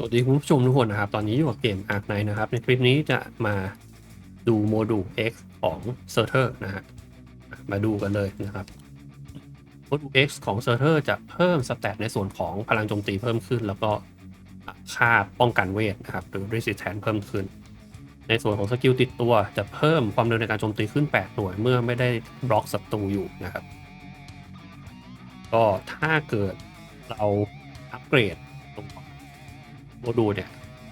สวัสดีคุณผู้ชมทุกคนนะครับ ตอนนี้อยู่กับเกม Ark Knight นะครับ ในคลิปนี้จะมาดูโมดูล X ของ c e r t e r นะฮะมาดูกันเลยนะครับโมดูล X ของ c e r t e r จะเพิ่มสแตทในส่วนของพลังโจมตีเพิ่มขึ้น แล้วก็ค่าป้องกันเวทนะครับหรือ resistance เพิ่มขึ้น ในส่วนของสกิลติดตัวจะเพิ่มความเร็วในการโจมตีขึ้น 8 หน่วยเมื่อไม่ได้บล็อกศัตรูอยู่นะครับ ก็ถ้าเกิดเราอัปเกรด โมดูลเนี่ย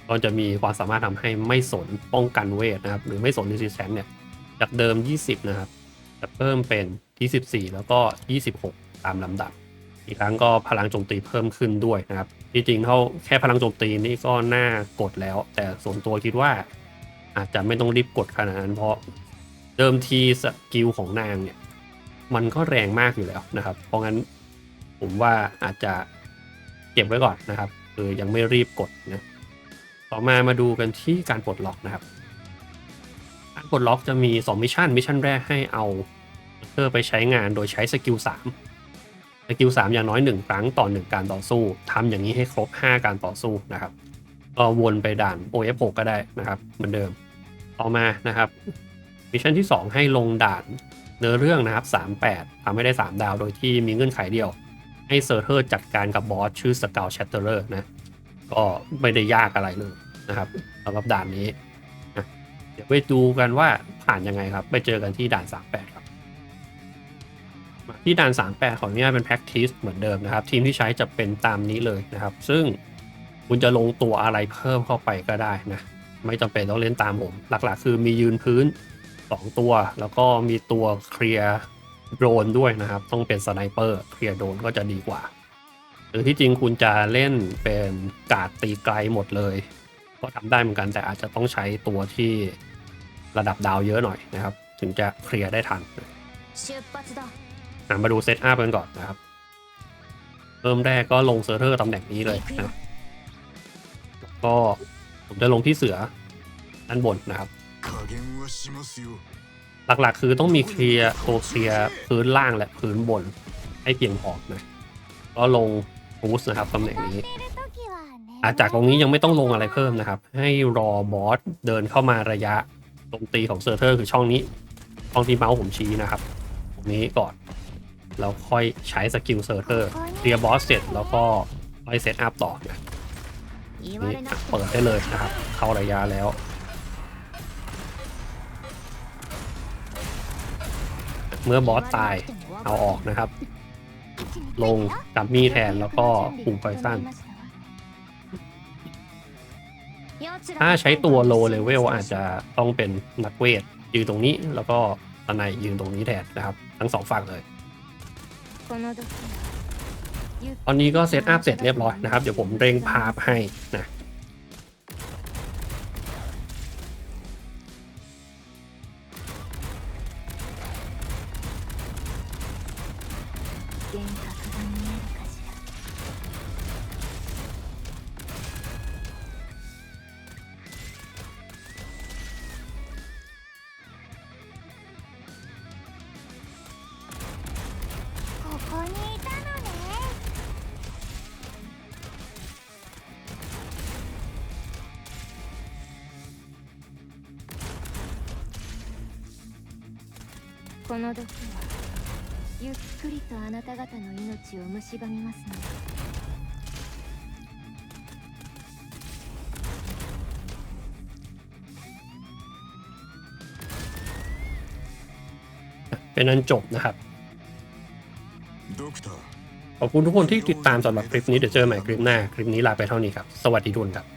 ก็จะมีความสามารถทำให้ไม่สนป้องกันเวทนะครับ หรือไม่สน resistance เนี่ยจากเดิม 20 นะครับ จะเพิ่มเป็น24แล้วก็ 26 ตามลำดับ อีกครั้งก็พลังโจมตีเพิ่มขึ้นด้วยนะครับ จริงๆเท่าแค่พลังโจมตีนี่ก็น่ากดแล้ว แต่ส่วนตัวคิดว่า อาจจะไม่ต้องรีบกดขนาดนั้นเพราะเดิมทีสกิลของนางเนี่ยมันก็แรงมากอยู่แล้วนะครับ เพราะงั้นผมว่าอาจจะเก็บไว้ก่อนนะครับ คือยังไม่รีบกดนะต่อมามาดูกันที่การปลดล็อกนะครับการปลดล็อกจะมี 2 มิชชั่นมิชชั่นแรกให้เอาเพื่อไปใช้งานโดยใช้สกิล3สกิล3อย่างน้อย 1 ครั้งต่อ 1 การต่อสู้ทำอย่างนี้ให้ครบ 5 การต่อสู้นะครับก็วนไปด่าน OF6 ก็ได้นะครับ เหมือนเดิม ต่อมานะครับมิชชั่นที่ 2 ให้ลงด่านเนื้อเรื่องนะครับ 38ทำให้ได้ 3 ดาวโดยที่มีเงื่อนไขเดียว ให้เซอร์เทอร์จัดการกับบอสชื่อสกาวแชตเตอร์นะ ก็ไม่ได้ยากอะไรเลยนะครับสำหรับด่านนี้นะเดี๋ยวไปดูกันว่าผ่านยังไงครับ ไปเจอกันที่ด่าน 38 ครับ มาที่ด่าน 38 ของเนี้ยเป็น practice เหมือนเดิมนะครับ ทีมที่ใช้จะเป็นตามนี้เลยนะครับ ซึ่งคุณจะลงตัวอะไรเพิ่มเข้าไปก็ได้นะ ไม่จำเป็นต้องเล่นตามผม หลักๆ คือมียืนพื้น 2 ตัว แล้วก็มีตัวเคลียร์ โดรนด้วยนะครับ ต้องเป็นสไนเปอร์เคลียร์โดนก็จะดีกว่า หรือที่จริงคุณจะเล่นเป็นกาดตีไกลหมดเลย ก็ทำได้เหมือนกันแต่อาจจะต้องใช้ตัวที่ระดับดาวเยอะหน่อยนะครับ ถึงจะเคลียร์ได้ทันนะมาดูเซตอัพกันก่อนนะครับ เริ่มแรกก็ลงเซอร์เทอร์ตำแหน่งนี้เลยนะก็ผมจะลงที่เสือด้านบนนะครับ หลักๆ คือต้องมีเคลียรตเคลียพื้นล่างและพื้นบน ให้เพียงพอนะก็ลงบูสนะครับตำแหน่งนี้อาจากตรงนี้ยังไม่ต้องลงอะไรเพิ่มนะครับ ให้รอบอสเดินเข้ามาระยะตรงตีของเซอร์เทอร์คือช่องนี้ช่องที่เมาส์ผมชี้นะครับตรงนี้ก่อนแล้วค่อยใช้สกิลเซอร์เทอร์เคลียร์บอสเสร็จแล้วก็ค่อยเซตอัพต่อนะนี่เปิดได้เลยนะครับ เข้าระยะแล้ว เมื่อบอสตายเอาออกนะครับ ลงดับมีแทนแล้วก็ปุ่มไฟสั้น ถ้าใช้ตัวโลเลเวลอาจจะต้องเป็นนักเวทยืนตรงนี้แล้วก็ตนายยืนตรงนี้แทนนะครับ ทั้งสองฝั่งเลยตอนนี้ก็เซตอัพเสร็จเรียบร้อยนะครับ เดี๋ยวผมเร่งภาพให้นะ 幻覚が見えるかしらここにいたのね。この毒はゆっくりとあなた方の命を蝕みますので เป็นอันจบนะครับ ドクター ขอบคุณทุกคนที่ติดตามสำหรับคลิปนี้ เดี๋ยวเจอใหม่คลิปหน้า คลิปนี้ลาไปเท่านี้ครับ สวัสดีทุกคนครับ